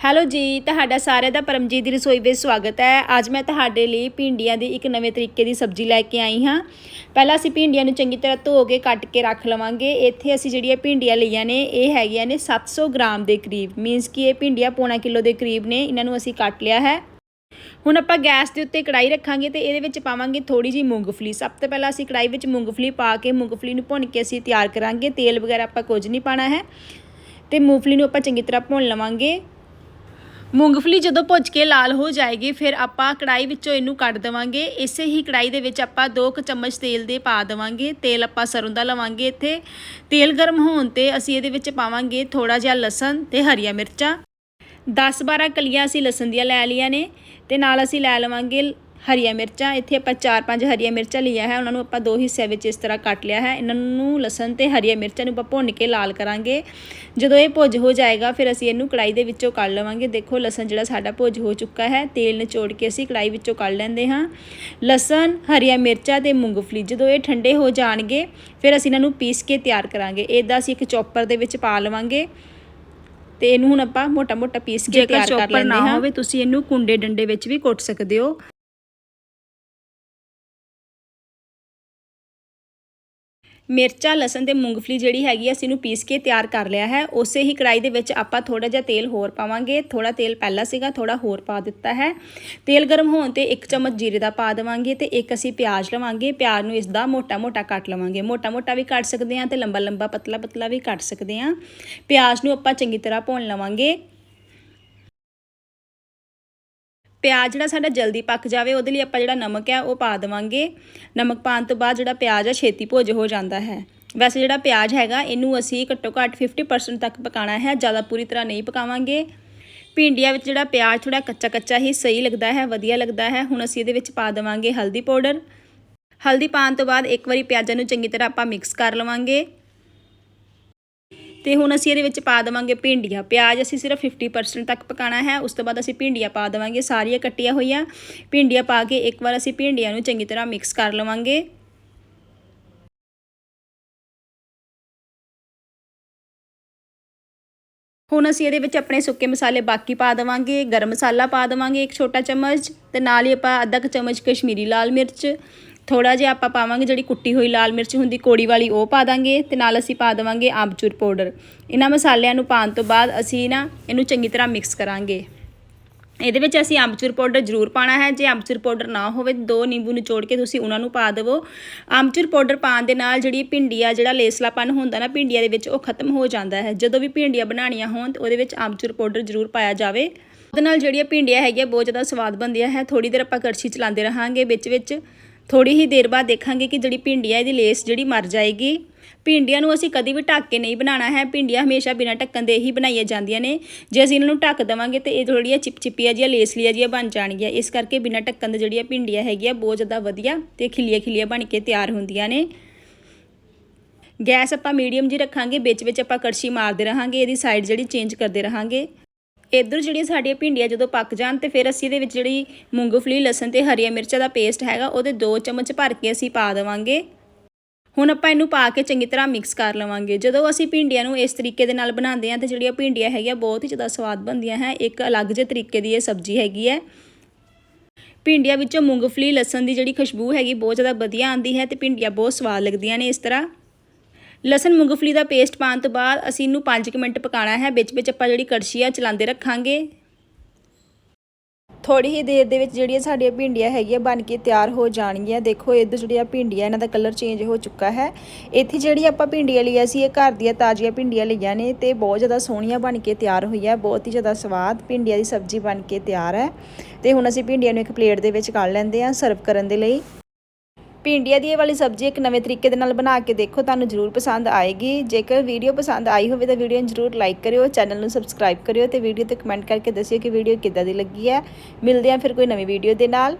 Hello ਜੀ, ਤੁਹਾਡਾ ਸਾਰਿਆਂ ਦਾ ਪਰਮਜੀਤ ਦੀ ਰਸੋਈ ਵਿੱਚ ਸਵਾਗਤ ਹੈ। ਅੱਜ ਮੈਂ ਤੁਹਾਡੇ ਲਈ ਭਿੰਡੀਆਂ ਦੀ ਇੱਕ ਨਵੇਂ ਤਰੀਕੇ ਦੀ ਸਬਜ਼ੀ ਲੈ ਕੇ ਆਈ ਹਾਂ। ਪਹਿਲਾਂ ਅਸੀਂ ਭਿੰਡੀਆਂ ਨੂੰ ਚੰਗੀ ਤਰ੍ਹਾਂ ਧੋ ਕੇ, ਕੱਟ ਕੇ ਰੱਖ ਲਵਾਂਗੇ। ਇੱਥੇ ਅਸੀਂ ਜਿਹੜੀਆਂ ਭਿੰਡੀਆਂ ਲਈਆਂ ਨੇ, ਇਹ ਹੈਗੀਆਂ ਨੇ 700 ਗ੍ਰਾਮ ਦੇ ਕਰੀਬ। ਮੀਨਸ ਕਿ ਇਹ ਭਿੰਡੀਆਂ ਪੌਣਾ ਕਿਲੋ ਦੇ ਕਰੀਬ ਨੇ, ਇਹਨਾਂ ਨੂੰ ਅਸੀਂ ਕੱਟ ਲਿਆ ਹੈ। ਹੁਣ ਆਪਾਂ ਗੈਸ ਦੇ ਉੱਤੇ ਕੜਾਈ ਰੱਖਾਂਗੇ ਤੇ ਇਹਦੇ ਵਿੱਚ ਪਾਵਾਂਗੇ ਥੋੜੀ ਜੀ ਮੂੰਗਫਲੀ ਸਭ ਤੋਂ ਪਹਿਲਾਂ ਅਸੀਂ ਕੜਾਈ ਵਿੱਚ ਮੂੰਗਫਲੀ ਪਾ ਕੇ ਮੂੰਗਫਲੀ ਨੂੰ ਭੁੰਨ ਕੇ ਅਸੀਂ ਤਿਆਰ ਕਰਾਂਗੇ। ਤੇਲ ਵਗੈਰਾ ਆਪਾਂ ਕੁਝ ਨਹੀਂ ਪਾਣਾ ਹੈ। ਤੇ ਮੂੰਗਫਲੀ ਨੂੰ ਆਪਾਂ ਚੰਗੀ ਤਰ੍ਹਾਂ ਭੁੰਨ ਲਵਾਂਗੇ। ਮੂੰਗਫਲੀ ਜਦੋਂ ਭੁੱਜ ਕੇ ਲਾਲ ਹੋ ਜਾਏਗੀ, ਫਿਰ ਆਪਾਂ ਕੜਾਈ ਵਿੱਚੋਂ ਇਹਨੂੰ ਕੱਢ ਦੇਵਾਂਗੇ। ਇਸੇ ਹੀ ਕੜਾਈ ਦੇ ਵਿੱਚ ਆਪਾਂ 2 ਕੁ ਚਮਚ ਤੇਲ ਦੇ ਪਾ ਦੇਵਾਂਗੇ। ਤੇਲ ਆਪਾਂ ਸਰੋਂ ਦਾ ਲਵਾਂਗੇ ਇੱਥੇ। ਤੇਲ ਗਰਮ ਹੋਣ ਤੇ ਅਸੀਂ ਇਹਦੇ ਵਿੱਚ ਪਾਵਾਂਗੇ ਥੋੜਾ ਜਿਹਾ ਲਸਣ ਤੇ ਹਰੀਆਂ ਮਿਰਚਾਂ। 10-12 ਕਲੀਆਂ ਅਸੀਂ ਲਸਣ ਦੀਆਂ ਲੈ ਲਈਆਂ ਨੇ ਤੇ ਨਾਲ ਅਸੀਂ ਲੈ ਲਵਾਂਗੇ ਹਰੀਆਂ ਮਿਰਚਾਂ ਇੱਥੇ ਆਪਾਂ 4-5 ਹਰੀਆਂ ਮਿਰਚਾਂ ਲਈਆਂ ਹੈ ਉਹਨਾਂ ਨੂੰ ਆਪਾਂ ਦੋ ਹਿੱਸਿਆਂ ਵਿੱਚ ਇਸ ਤਰ੍ਹਾਂ ਕੱਟ ਲਿਆ ਹੈ। ਇਹਨਾਂ ਨੂੰ ਲਸਣ ਤੇ ਹਰੀਆਂ ਮਿਰਚਾਂ ਨੂੰ ਆਪਾਂ ਭੁੰਨ ਕੇ ਲਾਲ ਕਰਾਂਗੇ। ਜਦੋਂ ਇਹ ਭੁੱਜ ਹੋ ਜਾਏਗਾ ਫਿਰ ਅਸੀਂ ਇਹਨੂੰ ਕੜਾਈ ਦੇ ਵਿੱਚੋਂ ਕੱਢ ਲਵਾਂਗੇ। ਦੇਖੋ ਲਸਣ ਜਿਹੜਾ ਸਾਡਾ ਭੁੱਜ ਹੋ ਚੁੱਕਾ ਹੈ ਤੇਲ ਨਿਚੋੜ ਕੇ ਅਸੀਂ ਕੜਾਈ ਵਿੱਚੋਂ ਕੱਢ ਲੈਂਦੇ ਹਾਂ। ਲਸਣ ਹਰੀਆਂ ਮਿਰਚਾਂ ਤੇ ਮੂੰਗਫਲੀ ਜਦੋਂ ਇਹ ਠੰਡੇ ਹੋ ਜਾਣਗੇ ਫਿਰ ਅਸੀਂ ਇਹਨਾਂ ਨੂੰ ਪੀਸ ਕੇ ਤਿਆਰ ਕਰਾਂਗੇ। ਇਹਦਾ ਅਸੀਂ ਇੱਕ ਚੌਪਰ ਦੇ ਵਿੱਚ ਪਾ ਲਵਾਂਗੇ। ਤੇ ਇਹਨੂੰ ਹੁਣ ਆਪਾਂ ਮੋਟਾ ਮੋਟਾ ਪੀਸ ਕੇ ਤਿਆਰ ਕਰ ਲੈਂਦੇ ਹਾਂ। ਹੋਵੇ ਤੁਸੀਂ ਇਹਨੂੰ ਕੁੰਡੇ ਡੰਡੇ ਵਿੱਚ ਵੀ ਕੁੱਟ ਸਕਦੇ ਹੋ। ਮਿਰਚਾਂ, ਲਸਣ ਤੇ ਮੂੰਗਫਲੀ ਜਿਹੜੀ ਹੈਗੀ ਆ ਅਸੀਂ ਇਹਨੂੰ ਪੀਸ ਕੇ ਤਿਆਰ ਕਰ ਲਿਆ ਹੈ। ਉਸੇ ਹੀ ਕੜਾਈ ਦੇ ਵਿੱਚ ਆਪਾਂ ਥੋੜਾ ਜਿਹਾ ਤੇਲ ਹੋਰ ਪਾਵਾਂਗੇ। ਥੋੜਾ ਤੇਲ ਪਹਿਲਾਂ ਸੀਗਾ ਥੋੜਾ ਹੋਰ ਪਾ ਦਿੱਤਾ ਹੈ। ਤੇਲ ਗਰਮ ਹੋਣ ਤੇ ਇੱਕ ਚਮਚ ਜੀਰੇ ਦਾ ਪਾ ਦੇਵਾਂਗੇ ਤੇ ਇੱਕ ਅਸੀਂ ਪਿਆਜ਼ ਲਵਾਂਗੇ। ਪਿਆਜ਼ ਨੂੰ ਇਸ ਦਾ ਮੋਟਾ ਮੋਟਾ ਕੱਟ ਲਵਾਂਗੇ। ਮੋਟਾ ਮੋਟਾ ਵੀ ਕੱਟ ਸਕਦੇ ਹਾਂ ਤੇ ਲੰਬਾ ਲੰਬਾ ਪਤਲਾ ਪਤਲਾ ਵੀ ਕੱਟ ਸਕਦੇ ਹਾਂ। ਪਿਆਜ਼ ਨੂੰ ਆਪਾਂ ਚੰਗੀ ਤਰ੍ਹਾਂ ਭੁੰਨ ਲਵਾਂਗੇ। ਪਿਆਜ਼ ਜਿਹੜਾ ਸਾਡਾ ਜਲਦੀ ਪੱਕ ਜਾਵੇ, ਉਹਦੇ ਲਈ ਆਪਾਂ ਜਿਹੜਾ ਨਮਕ ਹੈ, ਉਹ ਪਾ ਦੇਵਾਂਗੇ। ਨਮਕ ਪਾਉਣ ਤੋਂ ਬਾਅਦ ਜਿਹੜਾ ਪਿਆਜ਼ ਹੈ, ਛੇਤੀ ਭੁੱਜ ਹੋ ਜਾਂਦਾ ਹੈ। ਵੈਸੇ ਜਿਹੜਾ ਪਿਆਜ਼ ਹੈਗਾ, ਇਹਨੂੰ ਅਸੀਂ ਘੱਟੋ ਘੱਟ 50% ਤੱਕ ਪਕਾਉਣਾ ਹੈ, ਜ਼ਿਆਦਾ ਪੂਰੀ ਤਰ੍ਹਾਂ ਨਹੀਂ ਪਕਾਵਾਂਗੇ। ਭਿੰਡੀਆਂ ਵਿੱਚ ਜਿਹੜਾ ਪਿਆਜ਼ ਥੋੜਾ ਕੱਚਾ ਕੱਚਾ ਹੀ ਸਹੀ ਲੱਗਦਾ ਹੈ, ਵਧੀਆ ਲੱਗਦਾ ਹੈ, ਹੁਣ ਅਸੀਂ ਇਹਦੇ ਵਿੱਚ ਪਾ ਦੇਵਾਂਗੇ ਹਲਦੀ ਪਾਊਡਰ। ਹਲਦੀ ਪਾਉਣ ਤੋਂ ਬਾਅਦ ਇੱਕ ਵਾਰੀ ਪਿਆਜ਼ਾਂ ਨੂੰ ਚੰਗੀ ਤਰ੍ਹਾਂ ਆਪਾਂ ਮਿਕਸ ਕਰ ਲਵਾਂਗੇ। ਤੇ ਹੁਣ ਅਸੀਂ ਇਹਦੇ ਵਿੱਚ ਪਾ ਦੇਵਾਂਗੇ ਭਿੰਡੀਆਂ। ਪਿਆਜ਼ ਅਸੀਂ ਸਿਰਫ 50% ਤੱਕ ਪਕਾਣਾ ਹੈ। ਉਸ ਤੋਂ ਬਾਅਦ ਅਸੀਂ ਭਿੰਡੀਆਂ ਪਾ ਦੇਵਾਂਗੇ, ਸਾਰੀਆਂ ਕੱਟੀਆਂ ਹੋਈਆਂ। ਭਿੰਡੀਆਂ ਪਾ ਕੇ ਇੱਕ ਵਾਰ ਅਸੀਂ ਭਿੰਡੀਆਂ ਨੂੰ ਚੰਗੀ ਤਰ੍ਹਾਂ ਮਿਕਸ ਕਰ ਲਵਾਂਗੇ। ਹੁਣ ਅਸੀਂ ਇਹਦੇ ਵਿੱਚ ਆਪਣੇ ਸੁੱਕੇ ਮਸਾਲੇ ਬਾਕੀ ਪਾ ਦੇਵਾਂਗੇ, ਗਰਮ ਮਸਾਲਾ ਪਾ ਦੇਵਾਂਗੇ ਇੱਕ ਛੋਟਾ ਚਮਚ ਤੇ ਨਾਲ ਹੀ ਆਪਾਂ ਅੱਧਾ ਕੁ ਚਮਚ ਕਸ਼ਮੀਰੀ ਲਾਲ ਮਿਰਚ ਥੋੜਾ ਜਿਹਾ ਆਪਾਂ ਪਾਵਾਂਗੇ ਜਿਹੜੀ ਕੁੱਟੀ ਹੋਈ ਲਾਲ ਮਿਰਚ ਹੁੰਦੀ, ਕੋੜੀ ਵਾਲੀ ਉਹ ਪਾ ਦਾਂਗੇ ਤੇ ਨਾਲ ਅਸੀਂ ਪਾ ਦੇਵਾਂਗੇ ਆਮਚੂਰ ਪਾਊਡਰ। ਇਹਨਾਂ ਮਸਾਲਿਆਂ ਨੂੰ ਪਾਉਣ ਤੋਂ ਬਾਅਦ ਅਸੀਂ ਨਾ ਇਹਨੂੰ ਚੰਗੀ ਤਰ੍ਹਾਂ ਮਿਕਸ ਕਰਾਂਗੇ। ਇਹਦੇ ਵਿੱਚ ਅਸੀਂ ਆਮਚੂਰ ਪਾਊਡਰ ਜ਼ਰੂਰ ਪਾਣਾ ਹੈ। ਜੇ ਆਮਚੂਰ ਪਾਊਡਰ ਨਾ ਹੋਵੇ, ਦੋ ਨਿੰਬੂ ਨਿਚੋੜ ਕੇ ਤੁਸੀਂ ਉਹਨਾਂ ਨੂੰ ਪਾ ਦੇਵੋ। ਆਮਚੂਰ ਪਾਊਡਰ ਪਾਉਣ ਦੇ ਨਾਲ ਜਿਹੜੀ ਭਿੰਡੀਆ, ਜਿਹੜਾ ਲੇਸਲਾਪਨ ਹੁੰਦਾ ਨਾ ਭਿੰਡੀਆਂ ਦੇ ਵਿੱਚ, ਉਹ ਖਤਮ ਹੋ ਜਾਂਦਾ ਹੈ। ਜਦੋਂ ਵੀ ਭਿੰਡੀਆਂ ਬਣਾਉਣੀਆਂ ਹੋਣ ਤੇ ਉਹਦੇ ਵਿੱਚ ਆਮਚੂਰ ਪਾਊਡਰ ਜ਼ਰੂਰ ਪਾਇਆ ਜਾਵੇ। ਉਹਦੇ ਨਾਲ ਜਿਹੜੀਆਂ ਭਿੰਡੀਆਂ ਹੈਗੀਆਂ, ਬਹੁਤ ਜ਼ਿਆਦਾ ਸਵਾਦ ਬਣਦੀਆਂ ਹੈ। ਥੋੜੀ ਦੇਰ ਆਪਾਂ ਕੜਛੀ ਚਲਾਉਂਦੇ ਰਹਾਂਗੇ ਵਿੱਚ ਵਿੱਚ। ਥੋੜੀ ਹੀ ਦੇਰ ਬਾਅਦ ਦੇਖਾਂਗੇ ਕਿ ਜਿਹੜੀ ਭਿੰਡੀ ਹੈ ਇਹਦੀ ਲੇਸ ਜਿਹੜੀ ਮਰ ਜਾਏਗੀ। ਭਿੰਡੀਆਂ ਨੂੰ ਅਸੀਂ ਕਦੀ ਵੀ ਢੱਕ ਕੇ ਨਹੀਂ ਬਣਾਉਣਾ ਹੈ। ਭਿੰਡੀਆਂ ਹਮੇਸ਼ਾ ਬਿਨਾਂ ਢੱਕਣ ਦੇ ਹੀ ਬਣਾਈਆਂ ਜਾਂਦੀਆਂ ਨੇ। ਜੇ ਅਸੀਂ ਇਹਨਾਂ ਨੂੰ ਢੱਕ ਦੇਵਾਂਗੇ ਤੇ ਇਹ ਥੋੜੀਆਂ ਚਿਪਚਿਪੀਆਂ ਜਿਹੀਆਂ, ਲੇਸਲੀਆਂ ਜਿਹੀਆਂ ਬਣ ਜਾਣਗੀਆਂ। ਇਸ ਕਰਕੇ ਬਿਨਾਂ ਢੱਕਣ ਦੇ ਜਿਹੜੀਆਂ ਭਿੰਡੀਆਂ ਹੈਗੀਆਂ, ਬਹੁਤ ਜ਼ਿਆਦਾ ਵਧੀਆ ਤੇ ਖਿਲੀਆਂ ਖਿਲੀਆਂ ਬਣ ਕੇ ਤਿਆਰ ਹੁੰਦੀਆਂ ਨੇ। ਗੈਸ ਆਪਾਂ ਮੀਡੀਅਮ ਜੀ ਰੱਖਾਂਗੇ ਵਿੱਚ ਵਿੱਚ ਆਪਾਂ ਕੜਛੀ ਮਾਰਦੇ ਰਹਾਂਗੇ, ਇਹਦੀ ਸਾਈਡ ਜਿਹੜੀ ਚੇਂਜ ਕਰਦੇ ਰਹਾਂਗੇ। ਇੱਧਰ ਜਿਹੜੀਆਂ ਸਾਡੀਆਂ ਭਿੰਡੀਆਂ ਜਦੋਂ ਪੱਕ ਜਾਣ ਤੇ ਫਿਰ ਅਸੀਂ ਇਹਦੇ ਵਿੱਚ ਜਿਹੜੀ ਮੂੰਗਫਲੀ, ਲਸਣ ਤੇ ਹਰੀਆਂ ਮਿਰਚਾਂ ਦਾ ਪੇਸਟ ਹੈਗਾ, ਉਹਦੇ 2 ਚਮਚ ਭਰ ਕੇ ਅਸੀਂ ਪਾ ਦੇਵਾਂਗੇ। ਹੁਣ ਆਪਾਂ ਇਹਨੂੰ ਪਾ ਕੇ ਚੰਗੀ ਤਰ੍ਹਾਂ ਮਿਕਸ ਕਰ ਲਵਾਂਗੇ। ਜਦੋਂ ਅਸੀਂ ਭਿੰਡੀਆਂ ਨੂੰ ਇਸ ਤਰੀਕੇ ਦੇ ਨਾਲ ਬਣਾਉਂਦੇ ਹਾਂ ਤੇ ਜਿਹੜੀਆਂ ਭਿੰਡੀਆਂ ਹੈਗੀਆਂ, ਬਹੁਤ ਹੀ ਜ਼ਿਆਦਾ ਸਵਾਦ ਬਣਦੀਆਂ ਹੈ। ਇੱਕ ਅਲੱਗ ਜਿਹੇ ਤਰੀਕੇ ਦੀ ਇਹ ਸਬਜ਼ੀ ਹੈਗੀ ਹੈ। ਭਿੰਡੀਆਂ ਵਿੱਚੋਂ ਮੂੰਗਫਲੀ, ਲਸਣ ਦੀ ਜਿਹੜੀ ਖੁਸ਼ਬੂ ਹੈਗੀ, ਬਹੁਤ ਜ਼ਿਆਦਾ ਵਧੀਆ ਆਉਂਦੀ ਹੈ ਤੇ ਭਿੰਡੀਆਂ ਬਹੁਤ ਸਵਾਦ ਲੱਗਦੀਆਂ ਨੇ ਇਸ ਤਰ੍ਹਾਂ। ਲਸਣ ਮੂੰਗਫਲੀ ਦਾ ਪੇਸਟ ਪਾਉਣ ਤੋਂ ਬਾਅਦ ਅਸੀਂ ਇਹਨੂੰ 5 ਮਿੰਟ ਪਕਾਉਣਾ ਹੈ। ਵਿੱਚ ਵਿੱਚ ਆਪਾਂ ਜਿਹੜੀ ਕੜਛੀ ਆ ਚਲਾਉਂਦੇ ਰੱਖਾਂਗੇ। ਥੋੜੀ ਹੀ ਦੇਰ ਦੇ ਵਿੱਚ ਜਿਹੜੀਆਂ ਸਾਡੀਆਂ ਭਿੰਡੀਆਂ ਹੈਗੀਆਂ ਬਣ ਕੇ ਤਿਆਰ ਹੋ ਜਾਣਗੀਆਂ। ਦੇਖੋ ਇੱਧਰ ਜਿਹੜੀਆਂ ਭਿੰਡੀਆਂ, ਇਹਨਾਂ ਦਾ ਕਲਰ ਚੇਂਜ ਹੋ ਚੁੱਕਾ ਹੈ। ਇੱਥੇ ਜਿਹੜੀ ਆਪਾਂ ਭਿੰਡੀਆਂ ਲਈਆਂ ਸੀ, ਇਹ ਘਰ ਦੀਆਂ ਤਾਜ਼ੀਆਂ ਭਿੰਡੀਆਂ ਲਈਆਂ ਨੇ ਤੇ ਬਹੁਤ ਜ਼ਿਆਦਾ ਸੋਹਣੀਆਂ ਬਣ ਕੇ ਤਿਆਰ ਹੋਈਆਂ, ਬਹੁਤ ਹੀ ਜ਼ਿਆਦਾ ਸਵਾਦ ਭਿੰਡੀਆਂ ਦੀ ਸਬਜ਼ੀ ਬਣ ਕੇ ਤਿਆਰ ਹੈ। ਤੇ ਹੁਣ ਅਸੀਂ ਭਿੰਡੀਆਂ ਨੂੰ ਇੱਕ ਪਲੇਟ ਦੇ ਵਿੱਚ ਕੱਢ ਲੈਂਦੇ ਹਾਂ ਸਰਵ ਕਰਨ ਦੇ ਲਈ। ਭਿੰਡੀਆਂ ਦੀ ਇਹ ਵਾਲੀ ਸਬਜ਼ੀ ਇੱਕ ਨਵੇਂ ਤਰੀਕੇ ਦੇ ਨਾਲ ਬਣਾ ਕੇ ਦੇਖੋ, ਤੁਹਾਨੂੰ ਜ਼ਰੂਰ ਪਸੰਦ ਆਏਗੀ। ਜੇਕਰ ਵੀਡੀਓ ਪਸੰਦ ਆਈ ਹੋਵੇ ਤਾਂ ਵੀਡੀਓ ਨੂੰ ਜ਼ਰੂਰ ਲਾਈਕ ਕਰਿਓ ਚੈਨਲ ਨੂੰ ਸਬਸਕ੍ਰਾਈਬ ਕਰਿਓ ਤੇ ਵੀਡੀਓ ਤੇ ਕਮੈਂਟ ਕਰਕੇ ਦੱਸਿਓ ਕਿ ਵੀਡੀਓ ਕਿੱਦਾਂ ਦੀ ਲੱਗੀ ਹੈ। ਮਿਲਦੇ ਹਾਂ ਫਿਰ ਕੋਈ ਨਵੀਂ ਵੀਡੀਓ ਦੇ ਨਾਲ।